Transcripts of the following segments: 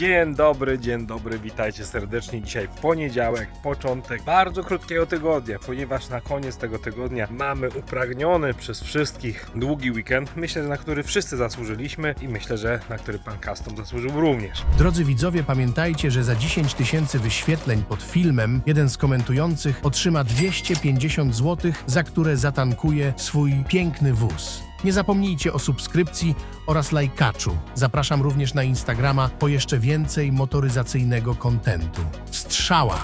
Dzień dobry, dzień dobry, witajcie serdecznie. Dzisiaj poniedziałek, początek bardzo krótkiego tygodnia, ponieważ na koniec tego tygodnia mamy upragniony przez wszystkich długi weekend. Myślę, że na który wszyscy zasłużyliśmy i myślę, że na który pan Custom zasłużył również. Drodzy widzowie, pamiętajcie, że za 10 tysięcy wyświetleń pod filmem jeden z komentujących otrzyma 250 zł, za które zatankuje swój piękny wóz. Nie zapomnijcie o subskrypcji oraz lajkaczu. Zapraszam również na Instagrama po jeszcze więcej motoryzacyjnego kontentu. Strzała!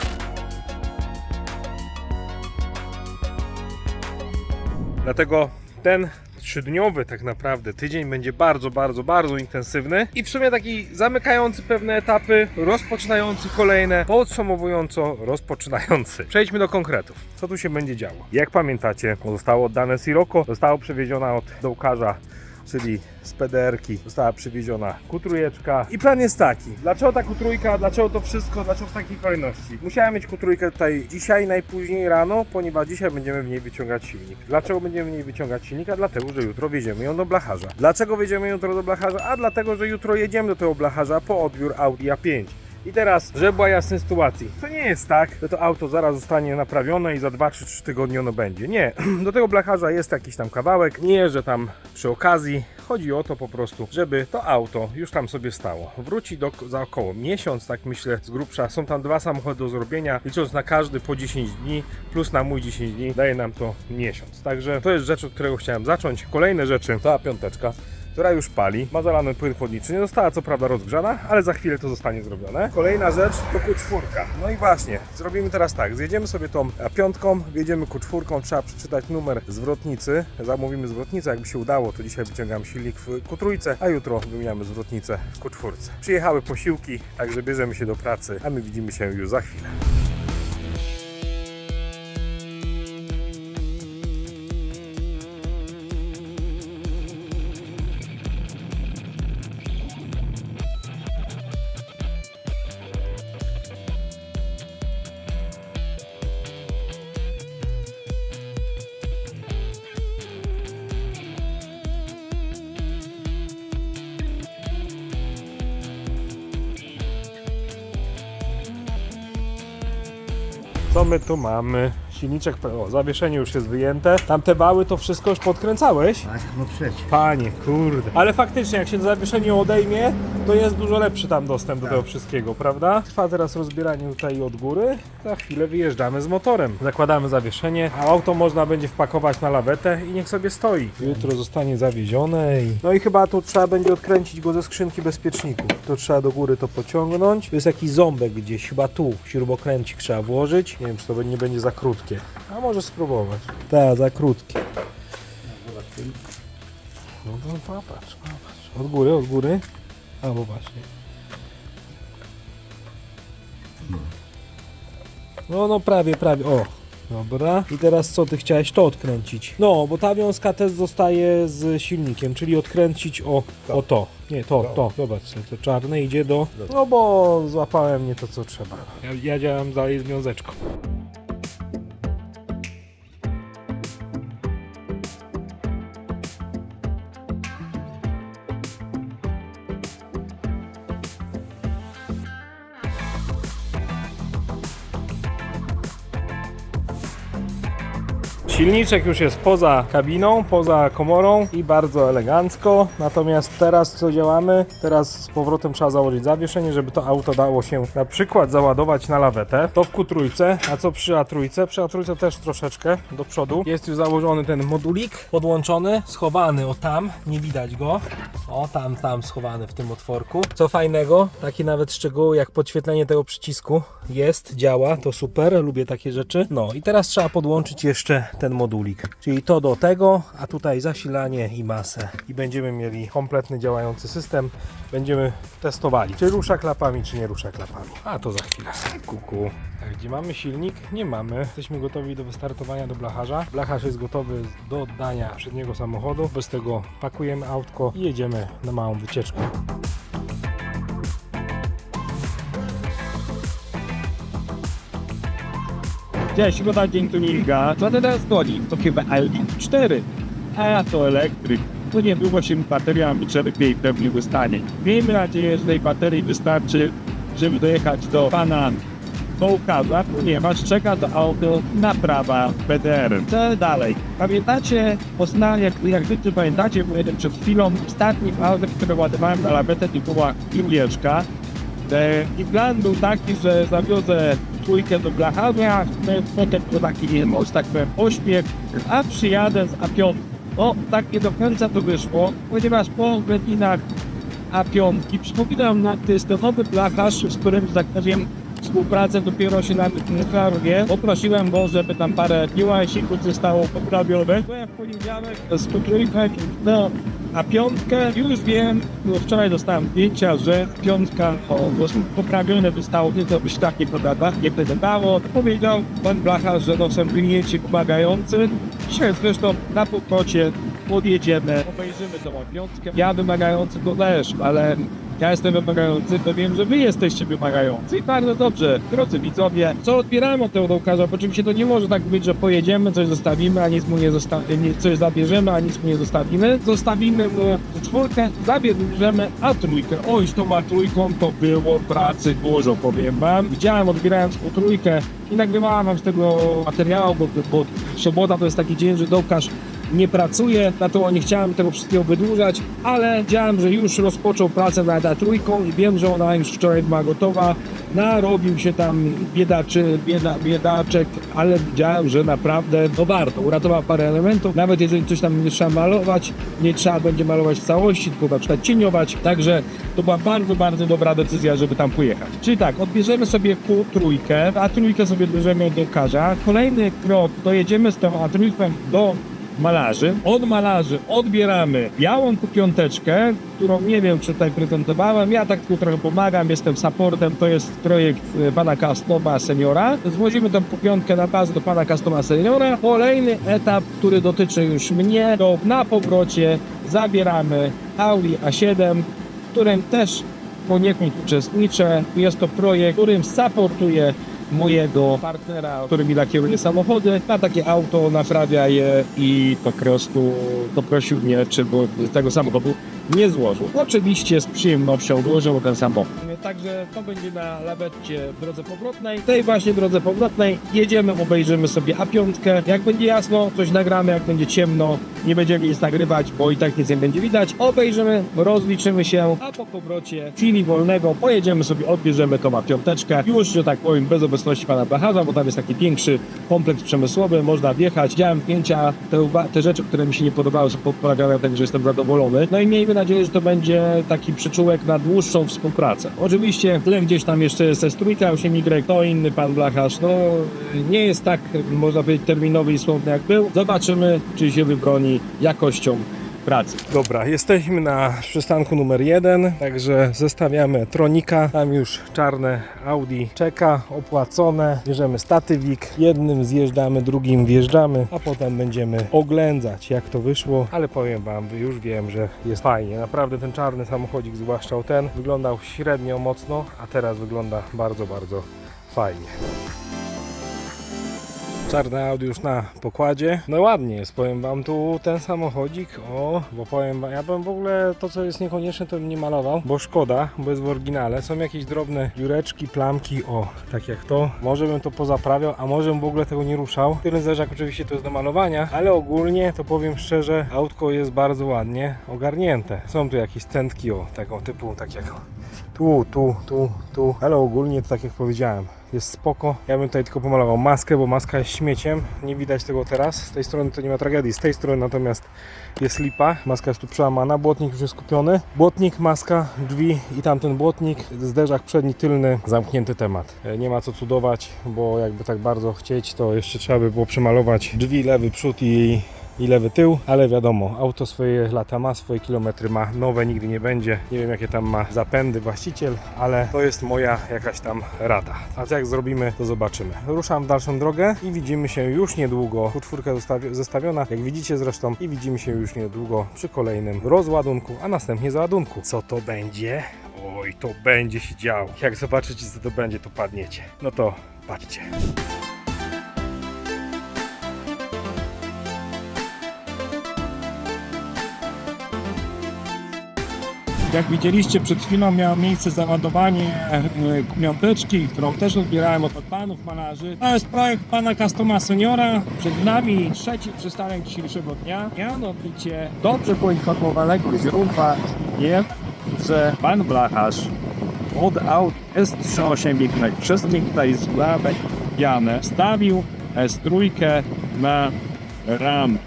Dlatego ten trzydniowy tak naprawdę tydzień będzie bardzo, bardzo, bardzo intensywny i w sumie taki zamykający pewne etapy, rozpoczynający kolejne, podsumowująco rozpoczynający. Przejdźmy do konkretów. Co tu się będzie działo? Jak pamiętacie, zostało oddane Sirocco, zostało przewieziona od dołkarza czyli z PDR-ki została przywieziona kutrójeczka. I plan jest taki. Dlaczego ta kutrójka, dlaczego to wszystko, dlaczego w takiej kolejności? Musiałem mieć kutrójkę tutaj dzisiaj, najpóźniej rano, ponieważ dzisiaj będziemy w niej wyciągać silnik. Dlaczego będziemy w niej wyciągać silnika? Dlatego, że jutro wjedziemy ją do blacharza. Dlaczego wjedziemy jutro do blacharza? A dlatego, że jutro jedziemy do tego blacharza po odbiór Audi A5. I teraz, żeby była jasna sytuacji, to nie jest tak, że to auto zaraz zostanie naprawione i za 2 czy 3 tygodnie ono będzie. Nie, do tego blacharza jest jakiś tam kawałek, nie że tam przy okazji. Chodzi o to po prostu, żeby to auto już tam sobie stało. Wróci do, za około miesiąc, tak myślę, z grubsza. Są tam dwa samochody do zrobienia, licząc na każdy po 10 dni, plus na mój 10 dni, daje nam to miesiąc. Także to jest rzecz, od którego chciałem zacząć. Kolejne rzeczy, to piąteczka która już pali, ma zalany płyn chłodniczy, nie została co prawda rozgrzana, ale za chwilę to zostanie zrobione. Kolejna rzecz to Q4. No i właśnie, zrobimy teraz tak, zjedziemy sobie tą e, piątką, wjedziemy Q4, trzeba przeczytać numer zwrotnicy, zamówimy zwrotnicę, jakby się udało, to dzisiaj wyciągam silnik w Q3, a jutro wymieniamy zwrotnicę w Q4. Przyjechały posiłki, także bierzemy się do pracy, a my widzimy się już za chwilę. Co my tu mamy? Silniczek, o, zawieszenie już jest wyjęte. Tamte wały to wszystko już podkręcałeś? Tak, no przecież. Panie, kurde. Ale faktycznie, jak się zawieszenie odejmie, to jest dużo lepszy tam dostęp do Tak. tego wszystkiego, prawda? Trwa teraz rozbieranie tutaj od góry. Za chwilę wyjeżdżamy z motorem. Zakładamy zawieszenie, a auto można będzie wpakować na lawetę i niech sobie stoi. Jutro zostanie zawiezione i... No i chyba tu trzeba będzie odkręcić go ze skrzynki bezpieczników. To trzeba do góry to pociągnąć. To jest jakiś ząbek gdzieś, chyba tu śrubokręcik trzeba włożyć. Nie wiem, czy to nie będzie za krótkie. A może spróbować. Tak, za krótkie. No to popatrz, popatrz. Od góry, od góry. Albo właśnie. No, no prawie, prawie. O, dobra. I teraz co, ty chciałeś to odkręcić? No, bo ta wiązka też zostaje z silnikiem, czyli odkręcić o, o to. Nie, to, to. Zobacz, sobie, to czarne idzie do... No bo złapałem nie to, co trzeba. Ja, ja działam dalej z wiązeczką. Silniczek już jest poza kabiną, poza komorą i bardzo elegancko. Natomiast teraz co działamy? Teraz z powrotem trzeba założyć zawieszenie, żeby to auto dało się na przykład załadować na lawetę. To w Q3, a co przy A3? Przy A3 też troszeczkę do przodu. Jest już założony ten modulik, podłączony, schowany o tam, nie widać go. O tam, tam schowany w tym otworku. Co fajnego, takie nawet szczegóły jak podświetlenie tego przycisku jest, działa, to super, lubię takie rzeczy. No i teraz trzeba podłączyć jeszcze ten modulik, czyli to do tego, a tutaj zasilanie i masę. I będziemy mieli kompletny działający system. Będziemy testowali, czy rusza klapami, czy nie rusza klapami. A to za chwilę. Kuku. A Gdzie mamy silnik? Nie mamy. Jesteśmy gotowi do wystartowania do blacharza. Blacharz jest gotowy do oddania przedniego samochodu. Bez tego pakujemy autko i jedziemy na małą wycieczkę. Cześć, Szkoda Dzień Tuninga. Co teraz chodzi? To chyba LX4, a to elektryk. to nie było się bateriami, żeby jej pewnie wystanie. Miejmy nadzieję, że tej baterii wystarczy, żeby dojechać do pana Kołkaza, ponieważ czeka to auto naprawa PDR. Co dalej? Pamiętacie, Poznań, jak, jak wy pamiętacie, jeden przed chwilą ostatnim autem, które ładowałem na lawetę, to była Julieczka. E, I plan był taki, że zawiozę trójkę do Blachawia, potem to taki, nie wiem, tak powiem, ośmiech, a przyjadę z A5. No, tak nie do końca to wyszło, ponieważ po godzinach A5 przypominam, na to jest to nowy blacharz, z którym, że tak powiem, współpracę dopiero się nawet klaruje. Poprosiłem go, żeby tam parę niuansików zostało poprawione. Byłem w poniedziałek z potrójką no, a piątkę już wiem, bo wczoraj dostałem zdjęcia, że piątka o, poprawione zostało nieco byś tak nie podoba, nie podobało. Powiedział pan Blacha, że to są klienci pomagający. Dzisiaj zresztą na pokrocie podjedziemy, obejrzymy tą piątkę. Ja wymagający to też, ale ja jestem wymagający, to wiem, że wy jesteście wymagający i bardzo dobrze. Drodzy widzowie, co odbieramy od tego dołkarza? Po oczywiście to nie może tak być, że pojedziemy, coś zostawimy, a nic mu nie zostawimy, coś zabierzemy, a nic mu nie zostawimy. Zostawimy mu czwórkę, zabierzemy, a trójkę. Oj, z tą a trójką to było pracy dużo, powiem wam. Widziałem, odbierając po trójkę i nagrywałem wam z tego materiału, bo, bo sobota to jest taki dzień, że dołkarz nie pracuje, na to nie chciałem tego wszystkiego wydłużać, ale wiedziałem, że już rozpoczął pracę nad ta trójką i wiem, że ona już wczoraj była gotowa. Narobił się tam biedaczy, bieda, biedaczek, ale widziałem, że naprawdę no warto. Uratował parę elementów, nawet jeżeli coś tam nie trzeba malować, nie trzeba będzie malować w całości, tylko na przykład cieniować, także to była bardzo, bardzo dobra decyzja, żeby tam pojechać. Czyli tak, odbierzemy sobie ku trójkę, a trójkę sobie bierzemy do karza. Kolejny krok, dojedziemy z tą a trójką do malarzy. Od malarzy odbieramy białą kupiąteczkę, którą nie wiem, czy tutaj prezentowałem. Ja tak tu trochę pomagam, jestem supportem. To jest projekt e, pana Customa Seniora. Zwozimy tę kupiątkę na bazę do pana Customa Seniora. Kolejny etap, który dotyczy już mnie, to na powrocie zabieramy Audi A7, w którym też poniekąd uczestniczę. Jest to projekt, którym supportuję mojego partnera, który mi lakieruje samochody, na takie auto naprawia je i po prostu poprosił mnie, czy by z tego samochodu nie złożył. Oczywiście z przyjemnością złożył ten samochód. Także to będzie na lawetcie w drodze powrotnej. W tej właśnie drodze powrotnej jedziemy, obejrzymy sobie A5. Jak będzie jasno, coś nagramy, jak będzie ciemno, nie będziemy nic nagrywać, bo i tak nic nie będzie widać. Obejrzymy, rozliczymy się, a po powrocie chwili wolnego pojedziemy sobie, odbierzemy tą A5. Już, że tak powiem, bez obecności pana Bacharza, bo tam jest taki większy kompleks przemysłowy, można wjechać. Widziałem zdjęcia, te, te rzeczy, które mi się nie podobały, są poprawione, także jestem zadowolony. No i miejmy nadzieję, że to będzie taki przyczółek na dłuższą współpracę. Oczywiście tyle gdzieś tam jeszcze jest S3, 8Y, to inny pan Blacharz, no nie jest tak, można powiedzieć, terminowy i słowny jak był. Zobaczymy, czy się wybroni jakością pracy. Dobra, jesteśmy na przystanku numer jeden, także zestawiamy tronika. Tam już czarne Audi czeka, opłacone. Bierzemy statywik, jednym zjeżdżamy, drugim wjeżdżamy, a potem będziemy oględzać jak to wyszło. Ale powiem Wam, już wiem, że jest fajnie. Naprawdę ten czarny samochodzik, zwłaszcza ten, wyglądał średnio mocno, a teraz wygląda bardzo, bardzo fajnie. Czarne Audi już na pokładzie. No ładnie jest, powiem wam tu ten samochodzik, o, bo powiem wam, ja bym w ogóle to co jest niekonieczne to bym nie malował, bo szkoda, bo jest w oryginale. Są jakieś drobne dziureczki, plamki, o, tak jak to. Może bym to pozaprawiał, a może bym w ogóle tego nie ruszał. Tylny zderzak oczywiście to jest do malowania, ale ogólnie to powiem szczerze, autko jest bardzo ładnie ogarnięte. Są tu jakieś centki, o, tego typu, tak jak tu, tu, tu, tu, ale ogólnie to tak jak powiedziałem, jest spoko. Ja bym tutaj tylko pomalował maskę, bo maska jest śmieciem. Nie widać tego teraz. Z tej strony to nie ma tragedii, z tej strony natomiast jest lipa. Maska jest tu przełamana, błotnik już jest kupiony. Błotnik, maska, drzwi i tamten błotnik, zderzak przedni, tylny, zamknięty temat. E, Nie ma co cudować, bo jakby tak bardzo chcieć, to jeszcze trzeba by było przemalować drzwi, lewy przód i i lewy tył, ale wiadomo, auto swoje lata ma, swoje kilometry ma, nowe nigdy nie będzie. Nie wiem jakie tam ma zapędy właściciel, ale to jest moja jakaś tam rada. A co jak zrobimy, to zobaczymy. Ruszam w dalszą drogę i widzimy się już niedługo. Czwórka zostawi- zestawiona, jak widzicie zresztą, i widzimy się już niedługo przy kolejnym rozładunku, a następnie załadunku. Co to będzie? Oj, to będzie się działo. Jak zobaczycie co to będzie, to padniecie. No to patrzcie. Jak widzieliście przed chwilą miało miejsce załadowanie e, piąteczki, którą też odbierałem od panów malarzy. To jest projekt pana Customa Seniora. Przed nami trzeci przystanek dzisiejszego dnia. Mianowicie dobrze poinformowanego źródła jest, że pan blacharz od aut S38 wszystkich tutaj złapiane stawił S3 na ram.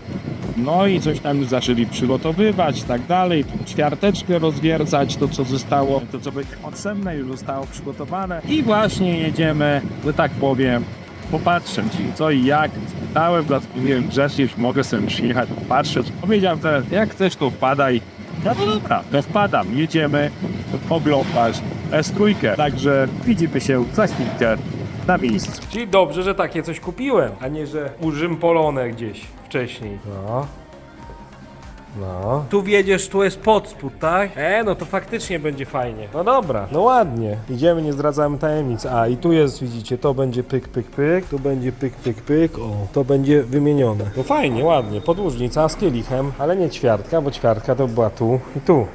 No i coś tam już zaczęli przygotowywać tak dalej, tą ćwiarteczkę rozwiercać, to co zostało, to co będzie potrzebne już zostało przygotowane i właśnie jedziemy, że tak powiem, popatrzeć co i jak. Spytałem, wiem, grzecznie, już mogę sobie przyjechać, popatrzeć. Powiedział też, jak chcesz to wpadaj. No to dobra, to wpadam, jedziemy oglądać S3, także widzimy się za chwilkę na miejscu. Czyli dobrze, że takie coś kupiłem, a nie, że użympolone gdzieś wcześniej. No. No. Tu wjedziesz, tu jest podspód, tak? E, no to faktycznie będzie fajnie. No dobra, no ładnie. Idziemy, nie zdradzamy tajemnic. A, i tu jest, widzicie, to będzie pyk, pyk, pyk, tu będzie pyk, pyk, pyk, o, to będzie wymienione. No fajnie, ładnie, podłużnica z kielichem, ale nie ćwiartka, bo ćwiartka to była tu i tu.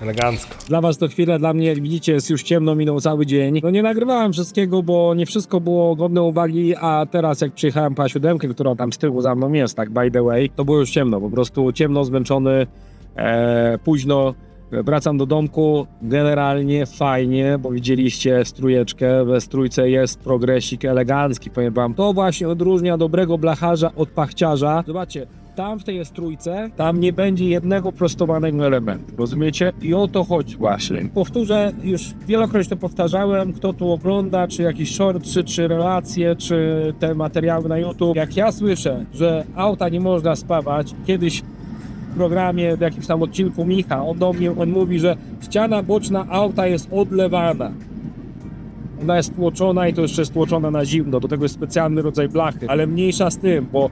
Elegancko. Dla was to chwilę, dla mnie, jak widzicie, jest już ciemno, minął cały dzień. No nie nagrywałem wszystkiego, bo nie wszystko było godne uwagi, a teraz jak przyjechałem po siódemkę, która tam z tyłu za mną jest, tak by the way, to było już ciemno, po prostu ciemno, zmęczony, e, późno. Wracam do domku, generalnie fajnie, bo widzieliście strujeczkę, we strójce jest progresik elegancki, powiem wam. To właśnie odróżnia dobrego blacharza od pachciarza. Zobaczcie, tam w tej trójce, tam nie będzie jednego prostowanego elementu, rozumiecie? I o to chodzi właśnie. Powtórzę, już wielokrotnie to powtarzałem, kto tu ogląda, czy jakieś shortsy, czy relacje, czy te materiały na YouTube. Jak ja słyszę, że auta nie można spawać, kiedyś programie, w jakimś tam odcinku Micha, on do mnie, on mówi, że ściana boczna auta jest odlewana. Ona jest tłoczona i to jeszcze jest tłoczona na zimno, do tego jest specjalny rodzaj blachy, ale mniejsza z tym, bo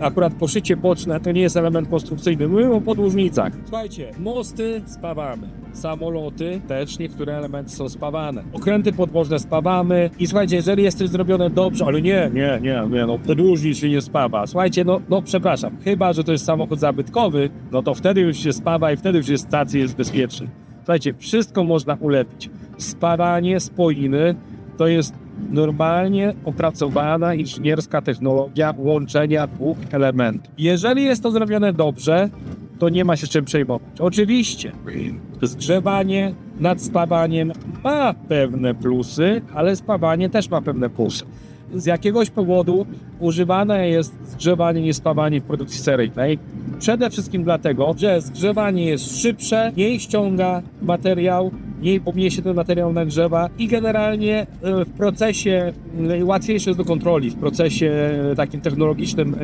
akurat poszycie boczne to nie jest element konstrukcyjny. Mówimy o podłużnicach. Słuchajcie, mosty spawamy, samoloty też niektóre elementy są spawane. Okręty podwożne spawamy i słuchajcie, jeżeli jest coś zrobione dobrze, ale nie, nie, nie, nie, no podłużnic się nie spawa. Słuchajcie, no, no przepraszam, chyba, że to jest samochód zabytkowy, no to wtedy już się spawa i wtedy już jest stacji, jest bezpieczny. Słuchajcie, wszystko można ulepić. Spawanie spoiny to jest normalnie opracowana inżynierska technologia łączenia dwóch elementów. Jeżeli jest to zrobione dobrze, to nie ma się czym przejmować. Oczywiście, zgrzewanie nad spawaniem ma pewne plusy, ale spawanie też ma pewne plusy. Z jakiegoś powodu używane jest zgrzewanie, nie spawanie w produkcji seryjnej. Przede wszystkim dlatego, że zgrzewanie jest szybsze, mniej ściąga materiał, mniej pomniej się ten materiał nagrzewa i generalnie e, w procesie łatwiejsze jest do kontroli, w procesie e, takim technologicznym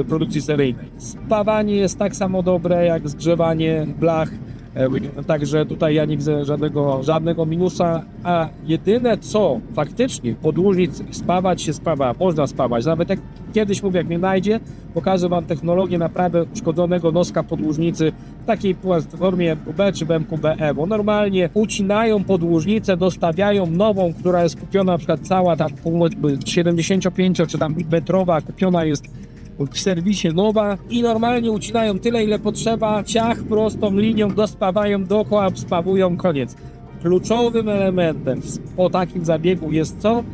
e, produkcji seryjnej. Spawanie jest tak samo dobre jak zgrzewanie blach. E, Także tutaj ja nie widzę żadnego, żadnego minusa, a jedyne co faktycznie podłużnic spawać się spawa, można spawać. Nawet jak kiedyś mówię, jak nie znajdzie, pokażę Wam technologię naprawy uszkodzonego noska podłużnicy w takiej platformie MQB czy w MQBE, bo normalnie ucinają podłużnicę, dostawiają nową, która jest kupiona na przykład cała ta 75 czy tam metrowa, kupiona jest w serwisie nowa i normalnie ucinają tyle, ile potrzeba, ciach prostą linią dospawają dookoła, spawują, koniec. Kluczowym elementem po takim zabiegu jest co?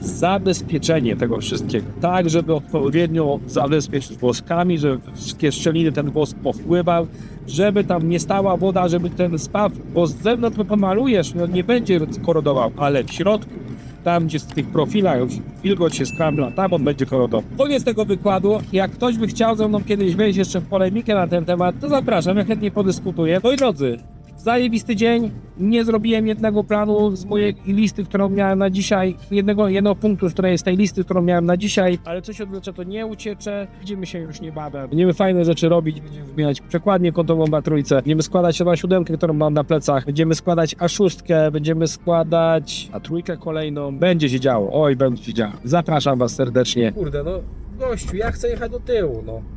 Zabezpieczenie tego wszystkiego. Tak, żeby odpowiednio zabezpieczyć woskami, żeby wszystkie szczeliny ten wosk powpływał, żeby tam nie stała woda, żeby ten spaw, bo z zewnątrz pomalujesz, no nie będzie korodował, ale w środku tam gdzie w tych profilach wilgoć się skramla, tam on będzie korodował. Koniec tego wykładu. Jak ktoś by chciał ze mną kiedyś wejść jeszcze w polemikę na ten temat, to zapraszam, ja chętnie podyskutuję. Moi drodzy, zajebisty dzień. Nie zrobiłem jednego planu z mojej listy, którą miałem na dzisiaj, jednego, jednego punktu, której z tej listy, którą miałem na dzisiaj, ale coś odwleczę, to nie ucieczę. Widzimy się już niebawem. Będziemy fajne rzeczy robić, będziemy wymieniać przekładnię kątową na trójce, będziemy składać chyba siódemkę, którą mam na plecach, będziemy składać A6, będziemy składać A trójkę kolejną. Będzie się działo, oj, będzie się działo. Zapraszam Was serdecznie. Kurde, no gościu, ja chcę jechać do tyłu, no.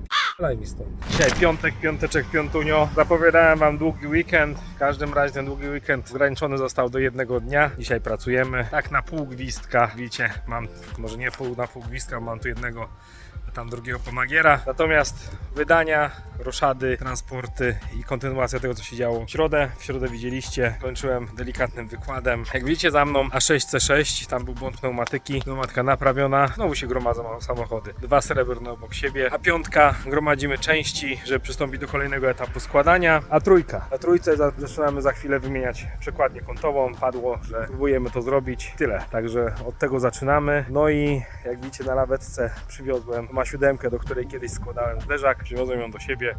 Wypalaj mi stąd. Dzisiaj piątek, piąteczek, piątunio. Zapowiadałem wam długi weekend. W każdym razie ten długi weekend ograniczony został do jednego dnia. Dzisiaj pracujemy tak na pół gwizdka. Widzicie, mam, może nie pół na pół gwizdka, mam tu jednego tam drugiego pomagiera. Natomiast wydania, roszady, transporty i kontynuacja tego, co się działo w środę. W środę widzieliście, kończyłem delikatnym wykładem. Jak widzicie za mną A6C6, tam był błąd pneumatyki, pneumatyka naprawiona, znowu się gromadzą samochody. Dwa srebrne obok siebie, a piątka gromadzimy części, żeby przystąpić do kolejnego etapu składania, a trójka. Na trójce za- zaczynamy za chwilę wymieniać przekładnię kątową. Padło, że próbujemy to zrobić. Tyle. Także od tego zaczynamy. No i jak widzicie na lawetce przywiozłem siódemkę, do której kiedyś składałem zderzak. Przywiozłem ją do siebie,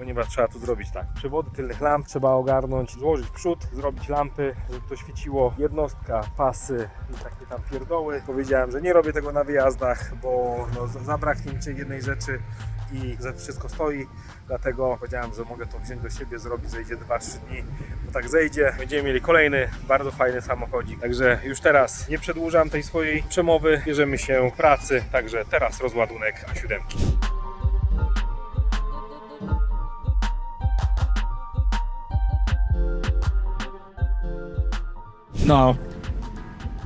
ponieważ trzeba tu zrobić tak. Przewody tylnych lamp trzeba ogarnąć, złożyć przód, zrobić lampy, żeby to świeciło. Jednostka, pasy i takie tam pierdoły. Powiedziałem, że nie robię tego na wyjazdach, bo no, za- zabraknie mi jednej rzeczy i za wszystko stoi. Dlatego powiedziałem, że mogę to wziąć do siebie, zrobić, zejdzie 2-3 dni. To tak zejdzie. Będziemy mieli kolejny bardzo fajny samochodzik. Także już teraz nie przedłużam tej swojej przemowy. Bierzemy się pracy. Także teraz rozładunek A7. No.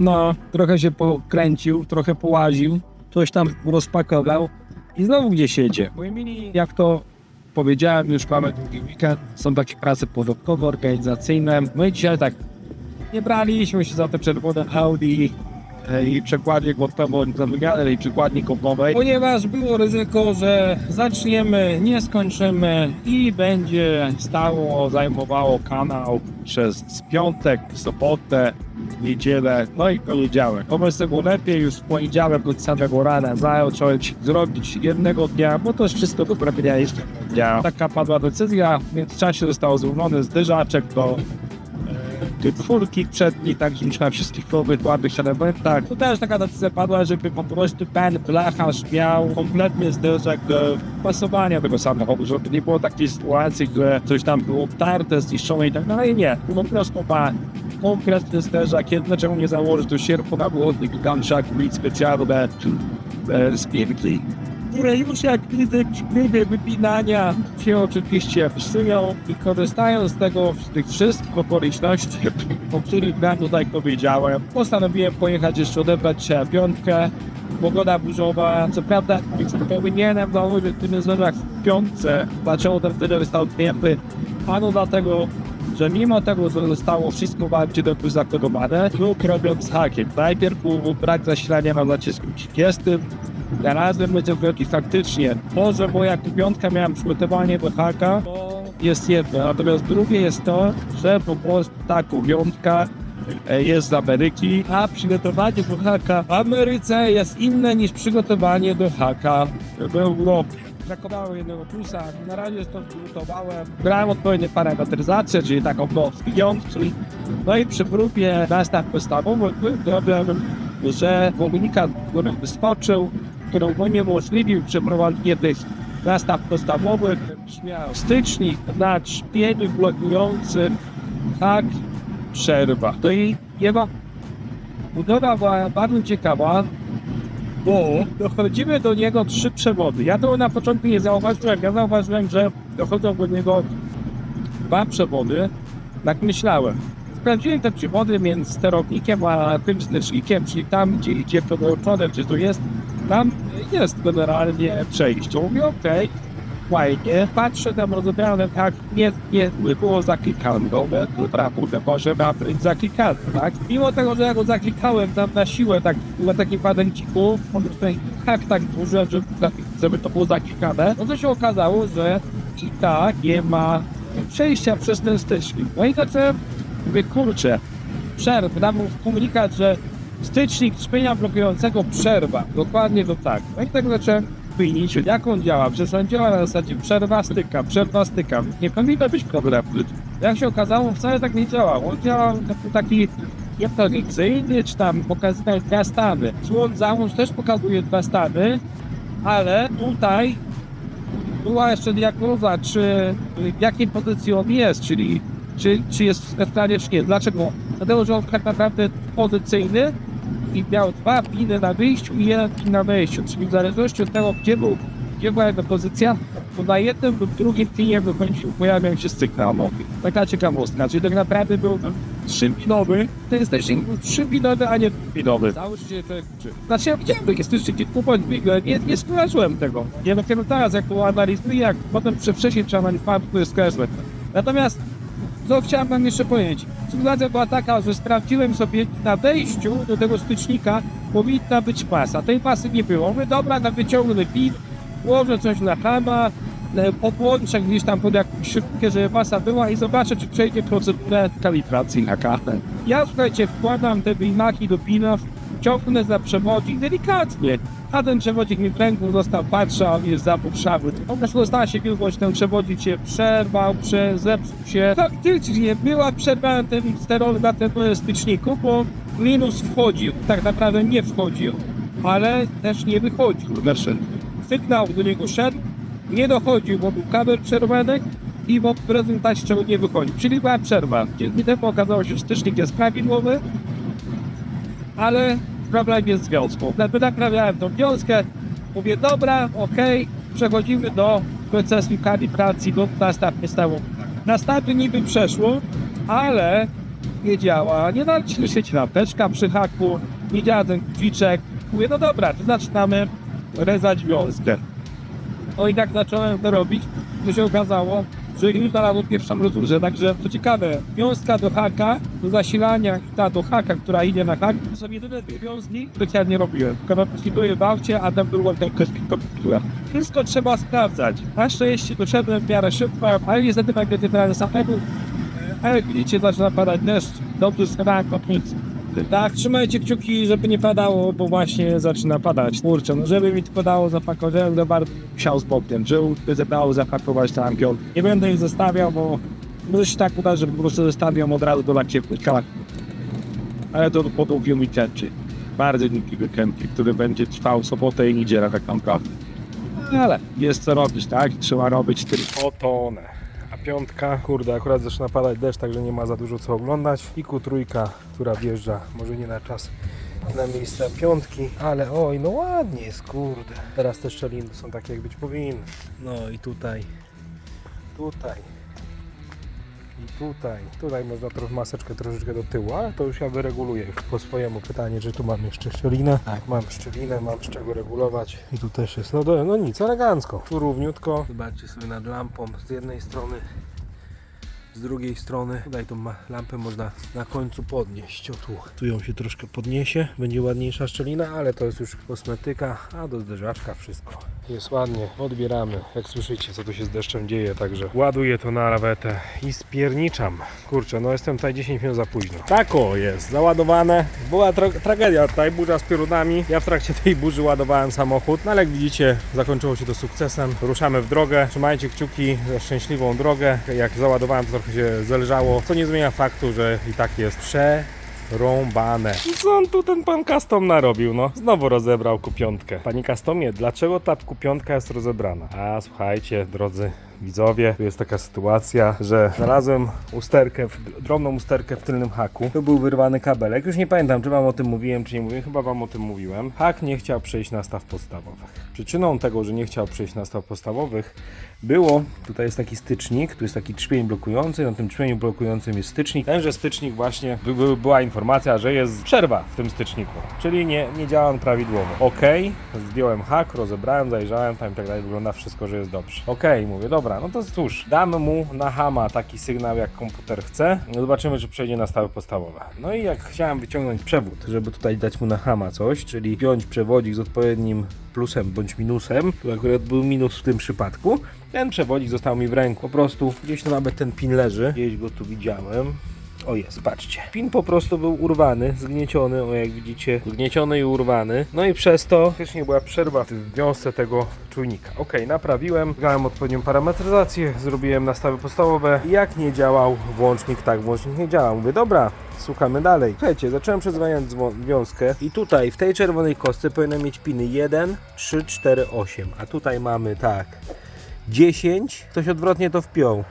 No, trochę się pokręcił, trochę połaził, coś tam rozpakował i znowu gdzieś jedzie. Bo mieli, jak to powiedziałem, już mamy długi weekend, są takie prace porządkowe, organizacyjne. My dzisiaj tak nie braliśmy się za te czerwone Audi i przekładnie gotowo zamieniane i przekładni kopowej, ponieważ było ryzyko, że zaczniemy, nie skończymy i będzie stało, zajmowało kanał przez piątek, sobotę, niedzielę, no i poniedziałek. Pomysł było lepiej już w poniedziałek od samego rana zacząć zrobić jednego dnia, bo to wszystko do jeszcze dnia. Taka padła decyzja, w międzyczasie został złożony zderzaczek do czwórki przedni, także już na wszystkich nowych, ładnych elementach. To też taka decyzja padła, żeby po prostu ten blacharz miał kompletny zderzak do pasowania tego samochodu, żeby nie było takiej sytuacji, że coś tam było tarte, zniszczone i tak dalej. Nie, po prostu ma konkretny zderzak, jedno czemu nie założyć do sierpu na błotnik, gamszak, nic specjalne, e, które już jak gdyby wypinania się oczywiście psują i korzystając z tego, z tych wszystkich okoliczności, o których ja tutaj powiedziałem, postanowiłem pojechać jeszcze odebrać piątkę. Pogoda burzowa, co prawda powinienem założyć tym zderzak w piątce, dlaczego ten wtedy został klienty, panu dlatego, że mimo tego, że zostało wszystko bardziej dobrze zakodowane, lub robiąc hakiem. Najpierw był brak zasilania na nacisku 30, Razem będzie wielki faktycznie. To, że moja piątka miałem przygotowanie do haka, to jest jedno. Natomiast drugie jest to, że po prostu ta kupiątka e, jest z Ameryki, a przygotowanie do haka w Ameryce jest inne niż przygotowanie do haka w Europie. Brakowało jednego plusa, na razie to zlutowałem. Brałem odpowiednie parametryzację, czyli taką noc piątki. No i przy próbie nastaw podstawowych wybrałem, że komunikat, który wyskoczył, który uniemożliwił przeprowadzenie tych nastaw podstawowych, miał stycznik na czpieniu blokującym hak przerwa. No i jego budowa była bardzo ciekawa, bo dochodzimy do niego trzy przewody. Ja to na początku nie zauważyłem. Ja zauważyłem, że dochodzą do niego dwa przewody. Tak myślałem. Sprawdziłem te przewody między sterownikiem a tym stycznikiem, czyli tam, gdzie idzie podłączone, czy to jest, tam jest generalnie przejście. Mówię, okej, fajnie. Patrzę tam, rozumiałem, tak, nie, nie było zaklikane. Dobra, dobra, kurde, może ma być zaklikane, tak? Mimo tego, że ja go zaklikałem tam na siłę, tak, na takim padenciku, on tutaj tak, tak duży, żeby, żeby to było zaklikane, no to się okazało, że i tak nie ma przejścia przez ten stycznik. No i zacząłem, mówię, kurczę, przerw, dam mu komunikat, że stycznik trzpienia blokującego przerwa. Dokładnie to tak. No i tak zacząłem wyjść, jak on działa. Przecież on działa na zasadzie przerwa, styka, przerwa, styka. Nie powinno być problemu. Jak się okazało, wcale tak nie działał. On działał taki, nietradycyjny, czy tam pokazywał dwa stany. Słon załącz też pokazuje dwa stany, ale tutaj była jeszcze diagnoza, czy w jakiej pozycji on jest, czyli czy, czy jest w stanie, czy nie. Dlaczego? Dlatego, że on tak naprawdę pozycyjny i miał dwa piny na wyjściu i jeden pin na wejściu, czyli w zależności od tego, gdzie, był, gdzie była jego pozycja, to na jednym lub drugim pinie wychodził, pojawiał się na omowie. Taka ciekawostka, czyli tak naprawdę był trzypinowy, to jest też trzypinowy, a nie te Znaczy ja widziałem takie styczniki, kupon nie, nie skojarzyłem tego. Nie dopiero teraz, jak to analizuję, jak potem wcześniej przeanalizowałem, to jest skojarzyłem. Natomiast co chciałem wam jeszcze powiedzieć? Sytuacja była taka, że sprawdziłem sobie na wejściu do tego stycznika powinna być pasa. Tej pasy nie było. Mówię, dobra, na wyciągnę pin, włożę coś na hama, e, podłączę gdzieś tam pod jakąś szybkę, żeby pasa była i zobaczę, czy przejdzie procedurę kalibracji na kartę. Ja, słuchajcie, wkładam te winaki do pina, ciągnę za przewodzik delikatnie, a ten przewodzik mi w ręku został, patrzę, a on jest zapuszczały. Po prostu stała się wilgoć, ten przewodzik się przerwał, prze, zepsuł się. Faktycznie była przerwa na tym sterol na tym styczniku, bo minus wchodził, tak naprawdę nie wchodził, ale też nie wychodził. Sygnał do niego szedł, nie dochodził, bo był kabel przerwany i bo w rezultacie czego nie wychodził. Czyli była przerwa. Dzięki temu okazało się, że stycznik jest prawidłowy, ale problem jest w związku. Naprawiałem tą wiązkę, mówię, dobra, okej, przechodzimy do procesu kalibracji, do nastaw nie stało. Nastawy niby przeszło, ale nie działa, nie da się lampeczka przy haku, nie działa ten guziczek. Mówię, no dobra, to zaczynamy rezać wiązkę. No i tak zacząłem to robić, to się okazało, że już znalazłem pierwszą rozróżę, także to ciekawe, wiązka do haka, do zasilania ta do haka, która idzie na hak, to są jedyne dwie wiązki, które ja nie robiłem. Tylko w aucie, a tam była taka koptura. Wszystko trzeba sprawdzać. Na szczęście doszedłem w miarę szybko, ale niestety magnetyzowałem samego. A jak widzicie, zaczyna padać deszcz, dobrze schowałem kopnicy. Tak, trzymajcie kciuki, żeby nie padało, bo właśnie zaczyna padać. Kurczę, no żeby mi to padało zapakować, to bardzo musiał z bokiem, żeby zebrało zapakować pion. Nie będę ich zostawiał, bo może się tak uda, że po prostu zostawiam od razu do naciepłych Ale to podługił mi tęczy. Bardzo długi weekend, który będzie trwał sobotę i niedzielę tak naprawdę. Ale jest co robić, tak? Trzeba robić tylko. Tonę. Piątka, kurde, akurat zaczyna padać deszcz, także nie ma za dużo co oglądać. I Q3, która wjeżdża, może nie na czas na miejsce piątki, ale oj, no ładnie jest, kurde. Teraz te szczeliny są takie, jak być powinny. No i tutaj, tutaj tutaj. Tutaj można trochę maseczkę troszeczkę do tyłu, ale to już ja wyreguluję po swojemu pytanie, czy tu mam jeszcze szczelinę. Tak, mam szczelinę, mam z czego regulować. I tu też jest, no, no nic, elegancko. Tu równiutko. Zobaczcie sobie nad lampą z jednej strony, z drugiej strony. Tutaj tą lampę można na końcu podnieść. O tu. Tu ją się troszkę podniesie, będzie ładniejsza szczelina, ale to jest już kosmetyka, a do zderzaczka wszystko. Jest ładnie, odbieramy. Jak słyszycie, co tu się z deszczem dzieje, także ładuję to na lawetę i spierniczam. Kurczę, no jestem tutaj 10 minut za późno. Tak o, jest, załadowane. Była tra- tragedia tutaj, burza z piorunami. Ja w trakcie tej burzy ładowałem samochód, no ale jak widzicie, zakończyło się to sukcesem. Ruszamy w drogę, trzymajcie kciuki za szczęśliwą drogę. Jak załadowałem, to trochę się zelżało, co nie zmienia faktu, że i tak jest przerąbane. Co on tu ten pan custom narobił, no? Znowu rozebrał kupiątkę. Panie customie, dlaczego ta kupiątka jest rozebrana? A słuchajcie, drodzy widzowie, tu jest taka sytuacja, że znalazłem usterkę, drobną usterkę w tylnym haku. Tu był wyrwany kabelek. Już nie pamiętam, czy wam o tym mówiłem, czy nie mówiłem. Chyba wam o tym mówiłem. Hak nie chciał przejść na staw podstawowych. Przyczyną tego, że nie chciał przejść na staw podstawowych było, tutaj jest taki stycznik, tu jest taki trzpień blokujący, na tym trzpieniu blokującym jest stycznik. Tenże stycznik właśnie, by, była informacja, że jest przerwa w tym styczniku, czyli nie, nie działa on prawidłowo. Ok, zdjąłem hak, rozebrałem, zajrzałem tam i tak dalej, wygląda wszystko, że jest dobrze. Ok, mówię, dobra, no to cóż, damy mu na hama taki sygnał, jak komputer chce, zobaczymy, czy przejdzie na stawy podstawowe. No i jak chciałem wyciągnąć przewód, żeby tutaj dać mu na hama coś, czyli wziąć przewodzik z odpowiednim plusem bądź minusem, tu akurat był minus w tym przypadku, ten przewodnik został mi w ręku. Po prostu gdzieś tu nawet ten pin leży, gdzieś go tu widziałem. O jest, patrzcie. Pin po prostu był urwany, zgnieciony, o jak widzicie, zgnieciony i urwany. No i przez to faktycznie była przerwa w wiązce tego czujnika. Ok, naprawiłem, wygrałem odpowiednią parametryzację, zrobiłem nastawy podstawowe. Jak nie działał włącznik, tak włącznik nie działał. Mówię, dobra, słuchamy dalej. Słuchajcie, zacząłem przezwaniać dzwo- wiązkę i tutaj w tej czerwonej kostce powinno mieć piny 1, 3, 4, 8. A tutaj mamy tak 10, ktoś odwrotnie to wpiął.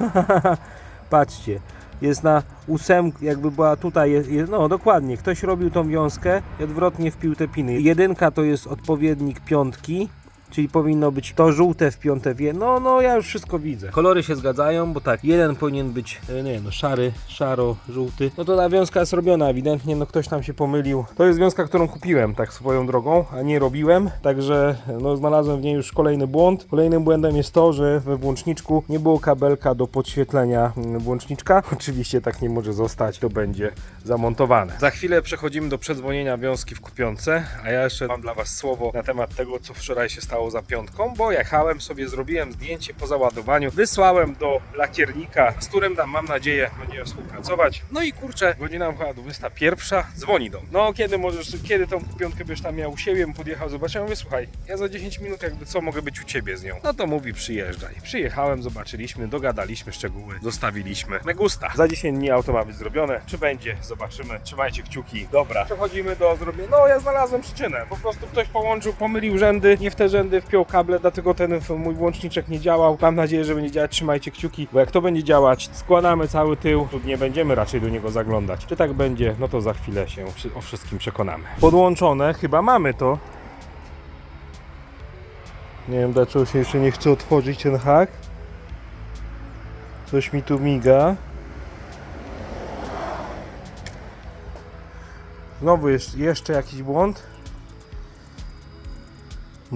Patrzcie, jest na ósemkę, jakby była tutaj, jest, no dokładnie, ktoś robił tą wiązkę i odwrotnie wpił te piny. Jedynka to jest odpowiednik piątki, Czyli powinno być to żółte w je. No, no, ja już wszystko widzę. Kolory się zgadzają, bo tak, jeden powinien być, e, nie no, szary, szaro-żółty. No to ta wiązka jest robiona, ewidentnie, no ktoś tam się pomylił. To jest wiązka, którą kupiłem, tak swoją drogą, a nie robiłem. Także, no, znalazłem w niej już kolejny błąd. Kolejnym błędem jest to, że we włączniczku nie było kabelka do podświetlenia mm, włączniczka. Oczywiście tak nie może zostać, to będzie zamontowane. Za chwilę przechodzimy do przedzwonienia wiązki w kupiące, a ja jeszcze mam dla Was słowo na temat tego, co wczoraj się stało za piątką, bo jechałem sobie, zrobiłem zdjęcie po załadowaniu, wysłałem do lakiernika, z którym tam mam nadzieję będziemy współpracować. No i kurczę, godzina chyba 21, dzwoni do mnie. No kiedy możesz, kiedy tą piątkę byś tam miał u siebie, podjechał, zobaczyłem, mówię, słuchaj, ja za 10 minut jakby co mogę być u Ciebie z nią. No to mówi przyjeżdżaj. Przyjechałem, zobaczyliśmy, dogadaliśmy szczegóły, zostawiliśmy. Megusta. Za 10 dni auto ma być zrobione. Czy będzie? Zobaczymy. Trzymajcie kciuki. Dobra. Przechodzimy do zrobienia. No ja znalazłem przyczynę. Po prostu ktoś połączył, pomylił rzędy, nie w te rzędy wpiął kable, dlatego ten mój włączniczek nie działał. Mam nadzieję, że będzie działać. Trzymajcie kciuki, bo jak to będzie działać, składamy cały tył, to nie będziemy raczej do niego zaglądać. Czy tak będzie? No to za chwilę się o wszystkim przekonamy. Podłączone, chyba mamy to. Nie wiem dlaczego się jeszcze nie chce otworzyć ten hak. Coś mi tu miga. Znowu jest jeszcze jakiś błąd.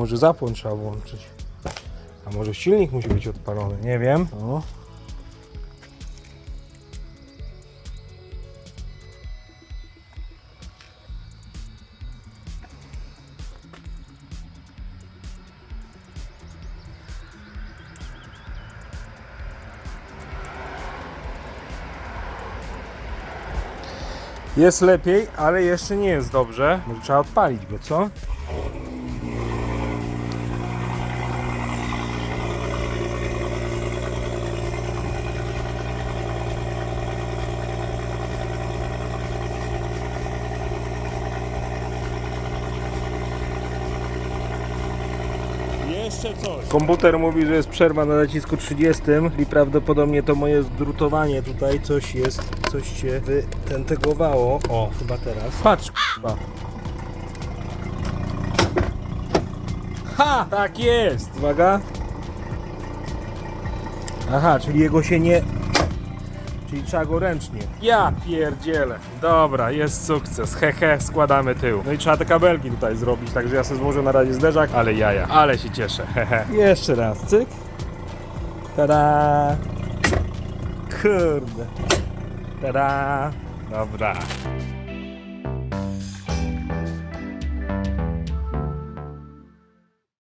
Może zapłon trzeba włączyć. A może silnik musi być odpalony, nie wiem. O. Jest lepiej, ale jeszcze nie jest dobrze. Może trzeba odpalić go, co? Jeszcze coś. Komputer mówi, że jest przerwa na nacisku 30 i prawdopodobnie to moje zdrutowanie tutaj coś jest, coś się wytentegowało. O, chyba teraz. Patrz, k***a. Ha! Tak jest! Uwaga. Aha, czyli jego się nie... Czyli trzeba go ręcznie. Ja pierdzielę. Dobra, jest sukces. Hehe, składamy tył. No i trzeba te kabelki tutaj zrobić, także ja sobie złożę na razie zderzak, ale jaja. Ale się cieszę. Hehe. Jeszcze raz, cyk. Tada! Kurde. Tada! Dobra.